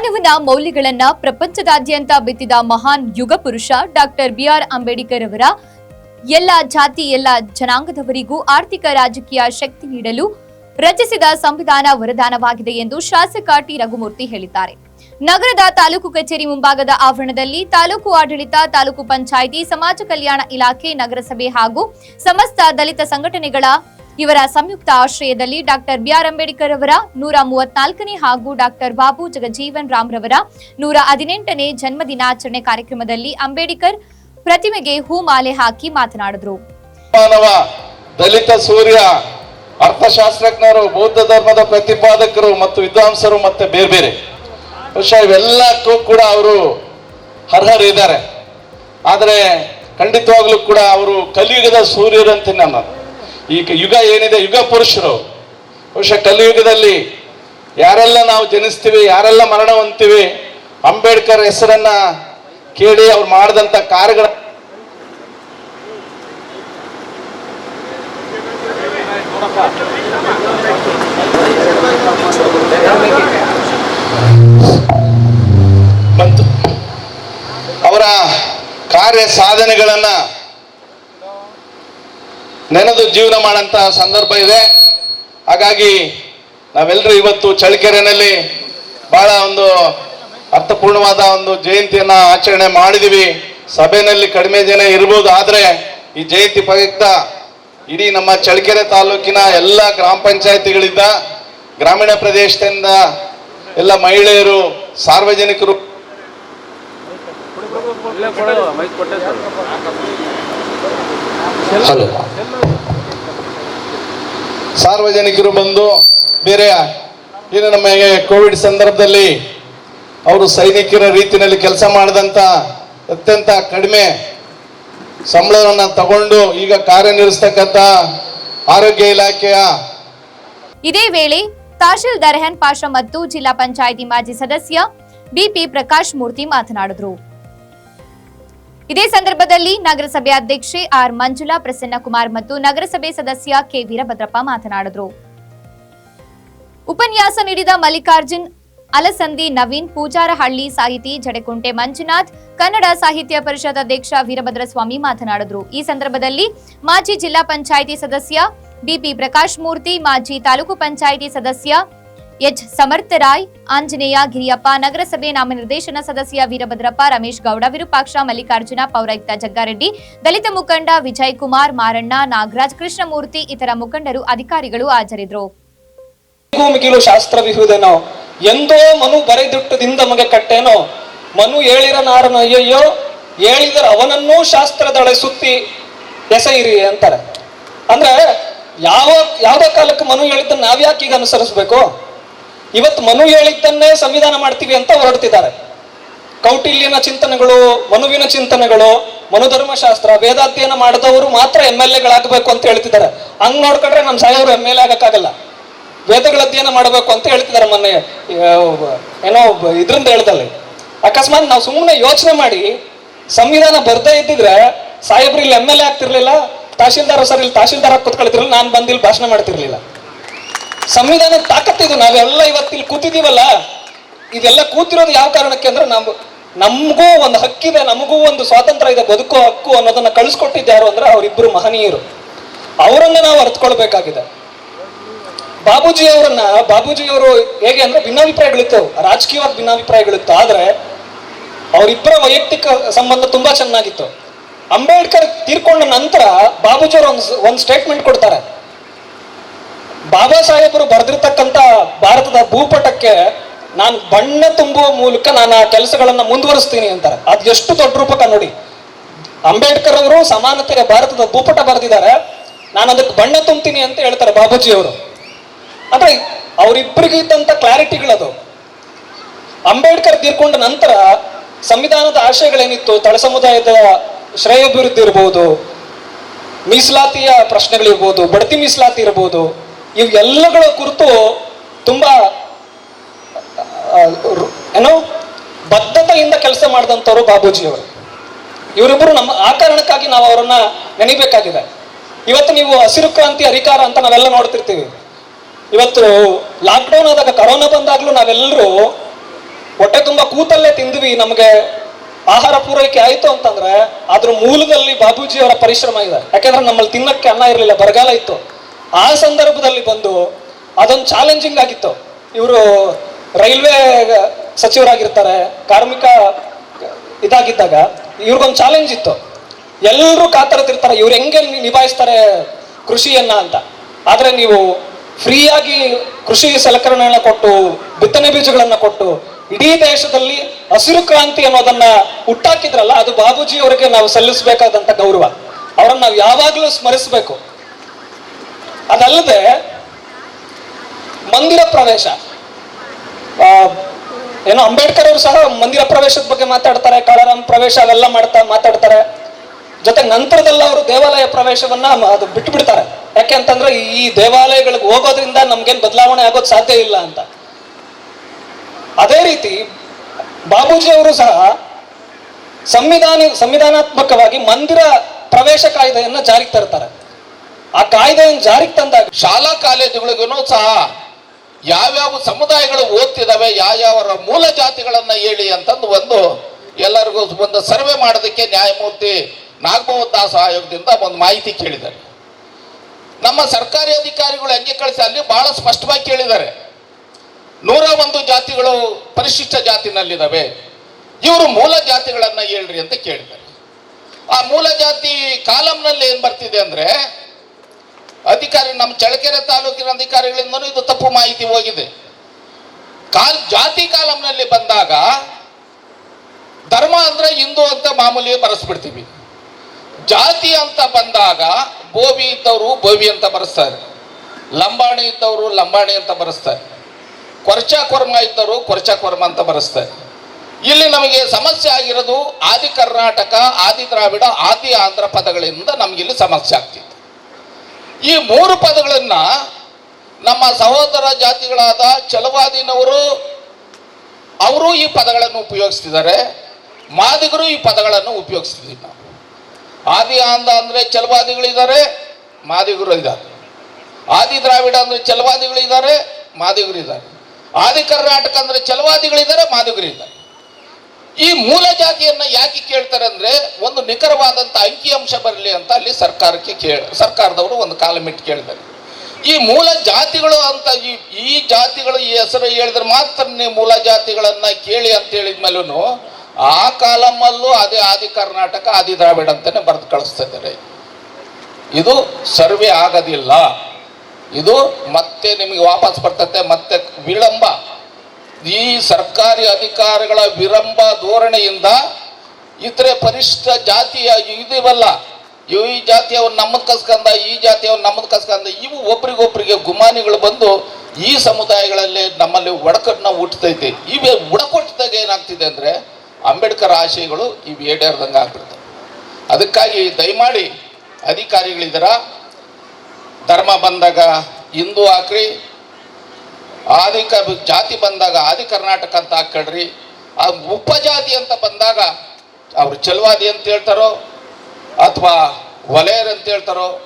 ಮಾನವನ ಮೌಲ್ಯಗಳನ್ನ ಪ್ರಪಂಚದಾದ್ಯಂತ ಬಿತ್ತಿದ ಮಹಾನ್ ಯುಗ ಪುರುಷ ಡಾಕ್ಟರ್ ಬಿಆರ್ ಅಂಬೇಡ್ಕರ್ ಅವರ ಎಲ್ಲ ಜಾತಿ, ಎಲ್ಲ ಜನಾಂಗದವರಿಗೂ ಆರ್ಥಿಕ ರಾಜಕೀಯ ಶಕ್ತಿ ನೀಡಲು ರಚಿಸಿದ ಸಂವಿಧಾನ ವರದಾನವಾಗಿದೆ ಎಂದು ಶಾಸಕ ಟಿ. ರಘುಮೂರ್ತಿ ಹೇಳಿದ್ದಾರೆ. ನಗರದ ತಾಲೂಕು ಕಚೇರಿ ಮುಂಭಾಗದ ಆವರಣದಲ್ಲಿ ತಾಲೂಕು ಆಡಳಿತ, ತಾಲೂಕು ಪಂಚಾಯಿತಿ, ಸಮಾಜ ಕಲ್ಯಾಣ ಇಲಾಖೆ, ನಗರಸಭೆ ಹಾಗೂ ಸಮಸ್ತ ದಲಿತ ಸಂಘಟನೆಗಳ ಇವರ ಸಂಯುಕ್ತ ಆಶ್ರಯದಲ್ಲಿ ಡಾಕ್ಟರ್ ಬಿಆರ್ ಅಂಬೇಡ್ಕರ್ ಅವರ ನೂರ ಮೂವತ್ನಾಲ್ಕನೇ ಹಾಗೂ ಡಾಕ್ಟರ್ ಬಾಬು ಜಗಜೀವನ್ ರಾಮ್ ರವರ ನೂರ ಹದಿನೆಂಟನೇ ಜನ್ಮ ದಿನಾಚರಣೆ ಕಾರ್ಯಕ್ರಮದಲ್ಲಿ ಅಂಬೇಡ್ಕರ್ ಪ್ರತಿಮೆಗೆ ಹೂಮಾಲೆ ಹಾಕಿ ಮಾತನಾಡಿದರು. ದಲಿತ ಸೂರ್ಯ, ಅರ್ಥಶಾಸ್ತ್ರಜ್ಞರು, ಬೌದ್ಧ ಧರ್ಮದ ಪ್ರತಿಪಾದಕರು ಮತ್ತು ವಿದ್ವಾಂಸರು ಮತ್ತೆ ಬೇರೆ ಬೇರೆ. ಬಹುಶಃ ಇವೆಲ್ಲಕ್ಕೂ ಕೂಡ ಅವರು ಅರ್ಹರಿದ್ದಾರೆ ಆದರೆ ಖಂಡಿತವಾಗ್ಲೂ ಕೂಡ ಅವರು ಕಲಿಯುಗದ ಸೂರ್ಯರಂತೆ ನಾನು ಈಗ ಯುಗ ಏನಿದೆ? ಯುಗ ಪುರುಷರು. ಬಹುಶಃ ಕಲಿಯುಗದಲ್ಲಿ ಯಾರೆಲ್ಲ ನಾವು ಜನಿಸ್ತೀವಿ, ಯಾರೆಲ್ಲ ಮರಣ ಹೊಂತೀವಿ ಅಂಬೇಡ್ಕರ್ ಹೆಸರನ್ನ ಕೇಳಿ ಅವ್ರು ಮಾಡಿದಂಥ ಕಾರ್ಯಗಳ ಬಂತು. ಅವರ ಕಾರ್ಯ ಸಾಧನೆಗಳನ್ನ ನೆನೆದು ಜೀವನ ಮಾಡಂತ ಸಂದರ್ಭ ಇದೆ. ಹಾಗಾಗಿ ನಾವೆಲ್ಲರೂ ಇವತ್ತು ಚಳ್ಳಕೆರೆನಲ್ಲಿ ಬಹಳ ಒಂದು ಅರ್ಥಪೂರ್ಣವಾದ ಒಂದು ಜಯಂತಿಯನ್ನ ಆಚರಣೆ ಮಾಡಿದೀವಿ. ಸಭೆಯಲ್ಲಿ ಕಡಿಮೆ ಜನ ಇರ್ಬೋದು, ಆದ್ರೆ ಈ ಜಯಂತಿ ಪ್ರಯುಕ್ತ ಇಡೀ ನಮ್ಮ ಚಳ್ಳಕೆರೆ ತಾಲೂಕಿನ ಎಲ್ಲ ಗ್ರಾಮ ಪಂಚಾಯತಿಗಳಿಂದ, ಗ್ರಾಮೀಣ ಪ್ರದೇಶದಿಂದ ಎಲ್ಲ ಮಹಿಳೆಯರು, ಸಾರ್ವಜನಿಕರು ಹಲೋ. ಸಾರ್ವಜನಿಕರು ಬಂದು, ಬೇರೆ ಏನು ನಮಗೆ ಕೋವಿಡ್ ಸಂದರ್ಭದಲ್ಲಿ ಅವರು ಸೈನಿಕರ ರೀತಿಯಲ್ಲಿ ಕೆಲಸ ಮಾಡಿದಂತ ಅತ್ಯಂತ ಕಡಿಮೆ ಸಂಬಳವನ್ನು ತಗೊಂಡು ಈಗ ಕಾರ್ಯನಿರ್ವಹಿಸ್ತಕ್ಕಂಥ ಆರೋಗ್ಯ ಇಲಾಖೆಯ ಇದೇ ವೇಳೆ ತಹಶೀಲ್ದಾರ್ ಹೆನ್ ಪಾಷ ಮತ್ತು ಜಿಲ್ಲಾ ಪಂಚಾಯಿತಿ ಮಾಜಿ ಸದಸ್ಯ ಬಿಪಿ ಪ್ರಕಾಶ್ ಮೂರ್ತಿ ಮಾತನಾಡಿದರು. ಇದೇ ಸಂದರ್ಭದಲ್ಲಿ ನಗರಸಭೆ ಅಧ್ಯಕ್ಷೆ ಆರ್ ಮಂಜುಳಾ ಪ್ರಸನ್ನಕುಮಾರ್ ಮತ್ತು ನಗರಸಭೆ ಸದಸ್ಯ ಕೆ ವೀರಭದ್ರಪ್ಪ ಮಾತನಾಡಿದರು. ಉಪನ್ಯಾಸ ನೀಡಿದ ಮಲ್ಲಿಕಾರ್ಜುನ್, ಅಲಸಂದಿ, ನವೀನ್, ಪೂಜಾರಹಳ್ಳಿ, ಸಾಹಿತಿ ಜಡೆಕುಂಟೆ ಮಂಜುನಾಥ್, ಕನ್ನಡ ಸಾಹಿತ್ಯ ಪರಿಷತ್ ಅಧ್ಯಕ್ಷ ವೀರಭದ್ರಸ್ವಾಮಿ ಮಾತನಾಡಿದರು. ಈ ಸಂದರ್ಭದಲ್ಲಿ ಮಾಜಿ ಜಿಲ್ಲಾ ಪಂಚಾಯಿತಿ ಸದಸ್ಯ ಬಿಪಿ ಪ್ರಕಾಶ್ ಮೂರ್ತಿ, ಮಾಜಿ ತಾಲೂಕು ಪಂಚಾಯಿತಿ ಸದಸ್ಯ ಎಚ್ ಸಮರ್ಥರಾಯ್, ಆಂಜನೇಯ ಗಿರಿಯಪ್ಪ, ನಗರಸಭೆ ನಾಮನಿರ್ದೇಶನ ಸದಸ್ಯ ವೀರಭದ್ರಪ್ಪ, ರಮೇಶ್ ಗೌಡ, ವಿರೂಪಾಕ್ಷ, ಮಲ್ಲಿಕಾರ್ಜುನ, ಪೌರಾಯುಕ್ತ ಜಗ್ಗಾರೆಡ್ಡಿ, ದಲಿತ ಮುಖಂಡ ವಿಜಯ್ ಕುಮಾರ್ ಮಾರಣ್ಣ, ನಾಗರಾಜ್, ಕೃಷ್ಣಮೂರ್ತಿ, ಇತರ ಮುಖಂಡರು, ಅಧಿಕಾರಿಗಳು ಶಾಸ್ತ್ರವಿಹುದೇನೋ ಎಂದೋ ಮನು ಬರೆದಿಟ್ಟದಿಂದ ಮಗ ಕಟ್ಟೇನೋ, ಮನು ಏಳಿರ ನಾರನ ಅಯ್ಯಯ್ಯೋ, ಹೇಳಿದರ ಅವನನ್ನೂ ಶಾಸ್ತ್ರದಳೆ ಸುತ್ತಿ ಎಸೆಯಿರಿ ಅಂತಾರೆ. ಅಂದ್ರೆ ಯಾವ ಯಾವ ಕಾಲಕ್ಕೆ ಮನು ಹೇಳಿದ್ದನ್ನು ನಾವ್ಯಾಕೆ ಈಗ ಅನುಸರಿಸ್ಬೇಕು? ಇವತ್ತು ಮನು ಹೇಳಿದ್ದನ್ನೇ ಸಂವಿಧಾನ ಮಾಡ್ತೀವಿ ಅಂತ ಹೊರಡ್ತಿದ್ದಾರೆ. ಕೌಟಿಲ್ಯನ ಚಿಂತನೆಗಳು, ಮನುವಿನ ಚಿಂತನೆಗಳು, ಮನುಧರ್ಮಶಾಸ್ತ್ರ, ವೇದಾಧ್ಯಯನ ಮಾಡಿದವರು ಮಾತ್ರ ಎಂ ಎಲ್ ಎಗಳಾಗಬೇಕು ಅಂತ ಹೇಳ್ತಿದ್ದಾರೆ. ಹಂಗ್ ನೋಡ್ಕೊಂಡ್ರೆ ನಮ್ಮ ಸಾಯವರು ಎಂ ಎಲ್ ಎ ಆಗಕ್ಕಾಗಲ್ಲ. ವೇದಗಳ ಅಧ್ಯಯನ ಮಾಡಬೇಕು ಅಂತ ಹೇಳ್ತಿದ್ದಾರೆ ಮೊನ್ನೆ ಏನೋ ಇದ್ರಿಂದ ಹೇಳ್ದಲ್ಲಿ. ಅಕಸ್ಮಾತ್ ನಾವು ಸುಮ್ಮನೆ ಯೋಚನೆ ಮಾಡಿ ಸಂವಿಧಾನ ಬರ್ದೇ ಇದ್ದಿದ್ರೆ ಸಾಹೇಬ್ರು ಇಲ್ಲಿ ಎಂ ಎಲ್ ಎ ಆಗ್ತಿರ್ಲಿಲ್ಲ, ತಹಶೀಲ್ದಾರ್ ಸರ್ ಇಲ್ಲಿ ತಹಶೀಲ್ದಾರ್ ಕುತ್ಕೊಳ್ತಿರ್ಲಿಲ್ಲ, ನಾನು ಬಂದಿಲ್ಲಿ ಭಾಷಣ ಮಾಡ್ತಿರ್ಲಿಲ್ಲ. ಸಂವಿಧಾನ ಇದು, ನಾವೆಲ್ಲ ಇವತ್ತಿಲ್ಲಿ ಕೂತಿದ್ದೀವಲ್ಲ, ಇದೆಲ್ಲ ಕೂತಿರೋದು ಯಾವ ಕಾರಣಕ್ಕೆ ಅಂದ್ರೆ ನಾವು ನಮಗೂ ಒಂದು ಹಕ್ಕಿದೆ, ನಮಗೂ ಒಂದು ಸ್ವಾತಂತ್ರ್ಯ ಇದೆ, ಬದುಕೋ ಹಕ್ಕು ಅನ್ನೋದನ್ನ ಕಳಿಸ್ಕೊಟ್ಟಿದ್ದೆ ಯಾರು ಅಂದ್ರೆ ಅವರಿಬ್ಬರು ಮಹನೀಯರು. ಅವರನ್ನ ನಾವು ಅರ್ಥಕೊಳ್ಬೇಕಾಗಿದೆ ಬಾಬೂಜಿ ಅವರನ್ನ ಬಾಬೂಜಿ ಅವರು ಹೇಗೆ ಅಂದ್ರೆ ಭಿನ್ನಾಭಿಪ್ರಾಯಗಳಿತ್ತು ರಾಜಕೀಯವಾದ ಭಿನ್ನಾಭಿಪ್ರಾಯಗಳಿತ್ತು ಆದ್ರೆ ಅವರಿಬ್ಬರ ವೈಯಕ್ತಿಕ ಸಂಬಂಧ ತುಂಬಾ ಚೆನ್ನಾಗಿತ್ತು. ಅಂಬೇಡ್ಕರ್ ತೀರ್ಕೊಂಡ ನಂತರ ಬಾಬೂಜಿ ಅವರು ಒಂದು ಸ್ಟೇಟ್ಮೆಂಟ್ ಕೊಡ್ತಾರೆ. ಬಾಬಾ ಸಾಹೇಬರು ಬರೆದಿರ್ತಕ್ಕಂಥ ಭಾರತದ ಭೂಪಟಕ್ಕೆ ನಾನು ಬಣ್ಣ ತುಂಬುವ ಮೂಲಕ ನಾನು ಆ ಕೆಲಸಗಳನ್ನು ಮುಂದುವರಿಸ್ತೀನಿ ಅಂತಾರೆ. ಅದು ಎಷ್ಟು ದೊಡ್ಡ ರೂಪಕ ನೋಡಿ. ಅಂಬೇಡ್ಕರ್ ಅವರು ಸಮಾನತೆಗೆ ಭಾರತದ ಭೂಪಟ ಬರೆದಿದ್ದಾರೆ. ನಾನು ಅದಕ್ಕೆ ಬಣ್ಣ ತುಂಬ್ತೀನಿ ಅಂತ ಹೇಳ್ತಾರೆ ಬಾಬೂಜಿ ಅವರು. ಅಂದ್ರೆ ಅವರಿಬ್ಬರಿಗೂ ಇದ್ದಂತ ಕ್ಲಾರಿಟಿಗಳದು. ಅಂಬೇಡ್ಕರ್ ತೀರ್ಕೊಂಡ ನಂತರ ಸಂವಿಧಾನದ ಆಶಯಗಳೇನಿತ್ತು? ತಳ ಸಮುದಾಯದ ಶ್ರೇಯಾಭಿವೃದ್ಧಿ ಇರ್ಬೋದು, ಮೀಸಲಾತಿಯ ಪ್ರಶ್ನೆಗಳಿರ್ಬೋದು, ಬಡ್ತಿ ಮೀಸಲಾತಿ ಇರ್ಬೋದು ಇವೆಲ್ಲಗಳ ಕುರಿತು ತುಂಬಾ ಏನೋ ಬದ್ಧತೆಯಿಂದ ಕೆಲಸ ಮಾಡಿದಂಥವ್ರು ಬಾಬೂಜಿ ಅವರು ಇವರಿಬ್ಬರು ನಮ್ಮ, ಆ ಕಾರಣಕ್ಕಾಗಿ ನಾವು ಅವರನ್ನ ನೆನಿಬೇಕಾಗಿದೆ. ಇವತ್ತು ನೀವು ಹಸಿರು ಕ್ರಾಂತಿ ಅಧಿಕಾರ ಅಂತ ನಾವೆಲ್ಲ ನೋಡ್ತಿರ್ತೀವಿ. ಇವತ್ತು ಲಾಕ್ಡೌನ್ ಆದಾಗ ಕರೋನಾ ಬಂದಾಗಲೂ ನಾವೆಲ್ಲರೂ ಹೊಟ್ಟೆ ತುಂಬಾ ಕೂತಲ್ಲೇ ತಿಂದ್ವಿ, ನಮಗೆ ಆಹಾರ ಪೂರೈಕೆ ಆಯ್ತು ಅಂತಂದ್ರೆ ಅದ್ರ ಮೂಲದಲ್ಲಿ ಬಾಬೂಜಿ ಅವರ ಪರಿಶ್ರಮ ಇದೆ. ಯಾಕೆಂದ್ರೆ ನಮ್ಮಲ್ಲಿ ತಿನ್ನಕ್ಕೆ ಅನ್ನ ಇರಲಿಲ್ಲ, ಬರಗಾಲ ಇತ್ತು. ಆ ಸಂದರ್ಭದಲ್ಲಿ ಬಂದು ಅದೊಂದು ಚಾಲೆಂಜಿಂಗ್ ಆಗಿತ್ತು. ಇವರು ರೈಲ್ವೆ ಸಚಿವರಾಗಿರ್ತಾರೆ, ಕಾರ್ಮಿಕ ಇದಾಗಿದ್ದಾಗ ಇವ್ರಿಗೊಂದು ಚಾಲೆಂಜ್ ಇತ್ತು. ಎಲ್ಲರೂ ಕಾತರತಿರ್ತಾರೆ ಇವ್ರು ಹೆಂಗೆ ನಿಭಾಯಿಸ್ತಾರೆ ಕೃಷಿಯನ್ನ ಅಂತ. ಆದರೆ ನೀವು ಫ್ರೀಯಾಗಿ ಕೃಷಿ ಸಲಕರಣೆಗಳನ್ನ ಕೊಟ್ಟು, ಬಿತ್ತನೆ ಬೀಜಗಳನ್ನು ಕೊಟ್ಟು, ಇಡೀ ದೇಶದಲ್ಲಿ ಹಸಿರು ಕ್ರಾಂತಿ ಅನ್ನೋದನ್ನ ಹುಟ್ಟಾಕಿದ್ರಲ್ಲ, ಅದು ಬಾಬೂಜಿ ಅವರಿಗೆ ನಾವು ಸಲ್ಲಿಸಬೇಕಾದಂತ ಗೌರವ. ಅವರನ್ನು ನಾವು ಯಾವಾಗಲೂ ಸ್ಮರಿಸಬೇಕು. ಅದಲ್ಲದೆ ಮಂದಿರ ಪ್ರವೇಶ. ಏನೋ ಅಂಬೇಡ್ಕರ್ ಅವರು ಸಹ ಮಂದಿರ ಪ್ರವೇಶದ ಬಗ್ಗೆ ಮಾತಾಡ್ತಾರೆ, ಕಾಳರಾಮ್ ಪ್ರವೇಶ ಅವೆಲ್ಲ ಮಾಡ್ತಾ ಮಾತಾಡ್ತಾರೆ. ಜೊತೆ ನಂತರದಲ್ಲ ಅವರು ದೇವಾಲಯ ಪ್ರವೇಶವನ್ನ ಅದು ಬಿಟ್ಟು ಬಿಡ್ತಾರೆ ಯಾಕೆ ಅಂತಂದ್ರೆ ಈ ದೇವಾಲಯಗಳಿಗೆ ಹೋಗೋದ್ರಿಂದ ನಮ್ಗೇನ್ ಬದಲಾವಣೆ ಆಗೋದು ಸಾಧ್ಯ ಇಲ್ಲ ಅಂತ. ಅದೇ ರೀತಿ ಬಾಬೂಜಿ ಅವರು ಸಹ ಸಂವಿಧಾನ ಸಂವಿಧಾನಾತ್ಮಕವಾಗಿ ಮಂದಿರ ಪ್ರವೇಶ ಕಾಯ್ದೆಯನ್ನ ಜಾರಿಗೆ ತರ್ತಾರೆ. ಆ ಕಾಯ್ದೆಯನ್ನು ಜಾರಿಗೆ ತಂದಾಗ ಶಾಲಾ ಕಾಲೇಜುಗಳಿಗೂ ಸಹ ಯಾವ್ಯಾವ ಸಮುದಾಯಗಳು ಓದ್ತಿದಾವೆ ಯಾವ್ಯಾವ ಮೂಲ ಜಾತಿಗಳನ್ನ ಹೇಳಿ ಅಂತಂದು ಒಂದು ಎಲ್ಲರಿಗೂ ಒಂದು ಸರ್ವೆ ಮಾಡೋದಕ್ಕೆ ನ್ಯಾಯಮೂರ್ತಿ ನಾಗಮೋಹನ್ ದಾಸ್ ಆಯೋಗದಿಂದ ಒಂದು ಮಾಹಿತಿ ಕೇಳಿದ್ದಾರೆ. ನಮ್ಮ ಸರ್ಕಾರಿ ಅಧಿಕಾರಿಗಳು ಹೆಂಗೆ ಕಳಿಸಿ ಅಲ್ಲಿ ಬಹಳ ಸ್ಪಷ್ಟವಾಗಿ ಕೇಳಿದ್ದಾರೆ. ನೂರ ಒಂದು ಜಾತಿಗಳು ಪರಿಶಿಷ್ಟ ಜಾತಿನಲ್ಲಿದ್ದಾವೆ ಇವರು ಮೂಲ ಜಾತಿಗಳನ್ನ ಹೇಳ್ರಿ ಅಂತ ಕೇಳಿದ್ದಾರೆ. ಆ ಮೂಲ ಜಾತಿ ಕಾಲಂನಲ್ಲಿ ಏನು ಬರ್ತಿದೆ ಅಂದ್ರೆ ಅಧಿಕಾರಿ ನಮ್ಮ ಚಳ್ಳಕೆರೆ ತಾಲೂಕಿನ ಅಧಿಕಾರಿಗಳಿಂದನೂ ಇದು ತಪ್ಪು ಮಾಹಿತಿ ಹೋಗಿದೆ. ಕಾಲ್ ಜಾತಿ ಕಾಲಂನಲ್ಲಿ ಬಂದಾಗ ಧರ್ಮ ಅಂದ್ರೆ ಹಿಂದೂ ಅಂತ ಮಾಮೂಲಿ ಬರೆಸ್ಬಿಡ್ತೀವಿ. ಜಾತಿ ಅಂತ ಬಂದಾಗ ಬೋವಿ ಇದ್ದವರು ಬೋವಿ ಅಂತ ಬರೆಸ್ತಾರೆ. ಲಂಬಾಣಿ ಇದ್ದವರು ಲಂಬಾಣಿ ಅಂತ ಬರೆಸ್ತಾರೆ. ಕೊರ್ಚ ಕೊರ್ಮ ಇದ್ದವರು ಕೊರ್ಚ ಕೊರ್ಮ ಅಂತ ಬರೆಸ್ತಾರೆ. ಇಲ್ಲಿ ನಮಗೆ ಸಮಸ್ಯೆ ಆಗಿರೋದು ಆದಿ ಕರ್ನಾಟಕ, ಆದಿ ದ್ರಾವಿಡ, ಆದಿ ಆಂಧ್ರ ಪದಗಳಿಂದ ನಮಗಿಲ್ಲಿ ಸಮಸ್ಯೆ ಆಗ್ತಿದೆ ಈ ಮೂರು ಪದಗಳನ್ನ ನಮ್ಮ ಸಹೋದರ ಜಾತಿಗಳಾದ ಚಲವಾದಿನವರು, ಅವರು ಈ ಪದಗಳನ್ನು ಉಪಯೋಗಿಸ್ತಿದ್ದಾರೆ. ಮಾದಿಗರು ಈ ಪದಗಳನ್ನು ಉಪಯೋಗಿಸ್ತಿದ್ದೀವಿ ನಾವು ಆದಿ ಆಂಧ ಅಂದ್ರೆ ಚಲವಾದಿಗಳಿದ್ದಾರೆ, ಮಾದಿಗರು ಇದ್ದಾರೆ. ಆದಿ ದ್ರಾವಿಡ ಅಂದ್ರೆ ಚಲವಾದಿಗಳಿದ್ದಾರೆ, ಮಾದಿಗರು ಇದ್ದಾರೆ. ಆದಿ ಕರ್ನಾಟಕ ಅಂದ್ರೆ ಚಲವಾದಿಗಳಿದ್ದಾರೆ, ಮಾದಿಗರು ಇದ್ದಾರೆ. ಈ ಮೂಲ ಜಾತಿಯನ್ನ ಯಾಕೆ ಕೇಳ್ತಾರೆ ಅಂದ್ರೆ ಒಂದು ನಿಖರವಾದಂತ ಅಂಕಿಅಂಶ ಬರಲಿ ಅಂತ ಅಲ್ಲಿ ಸರ್ಕಾರಕ್ಕೆ ಕೇಳ, ಸರ್ಕಾರದವರು ಒಂದು ಕಾಲಮಿಟ್ಟು ಕೇಳಿದ್ದಾರೆ ಈ ಮೂಲ ಜಾತಿಗಳು ಅಂತ ಈ ಈ ಜಾತಿಗಳು ಈ ಹೆಸರು ಹೇಳಿದ್ರೆ ಮಾತ್ರ ನೀವು ಮೂಲ ಜಾತಿಗಳನ್ನ ಕೇಳಿ ಅಂತ ಹೇಳಿದ್ಮೇಲೂ ಆ ಕಾಲಮಲ್ಲೂ ಅದೇ ಆದಿ ಕರ್ನಾಟಕ, ಆದಿ ದ್ರಾವಿಡ ಅಂತಾನೆ ಬರೆದು ಕಳಿಸ್ತಾ ಇದ್ದಾರೆ. ಇದು ಸರ್ವೆ ಆಗೋದಿಲ್ಲ. ಇದು ಮತ್ತೆ ನಿಮಗೆ ವಾಪಸ್ ಬರ್ತತೆ, ಮತ್ತೆ ವಿಳಂಬ. ಈ ಸರ್ಕಾರಿ ಅಧಿಕಾರಿಗಳ ವಿರಂಬ ಧೋರಣೆಯಿಂದ ಇತರೆ ಪರಿಷ್ಠ ಜಾತಿಯ ಇದಿವಲ್ಲ ಇವು ಈ ಜಾತಿಯವ್ರು ನಮ್ಮದ್ ಕಸ್ಕಂದ, ಈ ಜಾತಿಯವ್ರು ನಮ್ಮದ್ ಕಸ್ಕಂದ, ಇವು ಒಬ್ರಿಗೊಬ್ರಿಗೆ ಗುಮಾನಿಗಳು ಬಂದು ಈ ಸಮುದಾಯಗಳಲ್ಲಿ ನಮ್ಮಲ್ಲಿ ಒಡಕಟ್ಟನ್ನ ಹುಟ್ಟತೈತಿ ಇವೆ ಒಡಕೊಟ್ಟದಾಗ ಏನಾಗ್ತಿದೆ ಅಂದ್ರೆ ಅಂಬೇಡ್ಕರ್ ಆಶಯಗಳು ಇವು ಏಡೇರ್ದಂಗ ಆಗ್ಬಿಡ್ತವೆ. ಅದಕ್ಕಾಗಿ ದಯಮಾಡಿ ಅಧಿಕಾರಿಗಳಿದರ, ಧರ್ಮ ಬಂದಾಗ ಹಿಂದೂ ಹಾಕ್ರಿ ಆದಿ ಕ ಜಾತಿ ಬಂದಾಗ, ಆದಿ ಕರ್ನಾಟಕ ಅಂತ ಹಾಕೊಳ್ರಿ ಆ ಉಪಜಾತಿ ಅಂತ ಬಂದಾಗ ಅವ್ರು ಚಲವಾದಿ ಅಂತ ಹೇಳ್ತಾರೋ ಅಥವಾ ವಲಯರ್ ಅಂತ ಹೇಳ್ತಾರೋ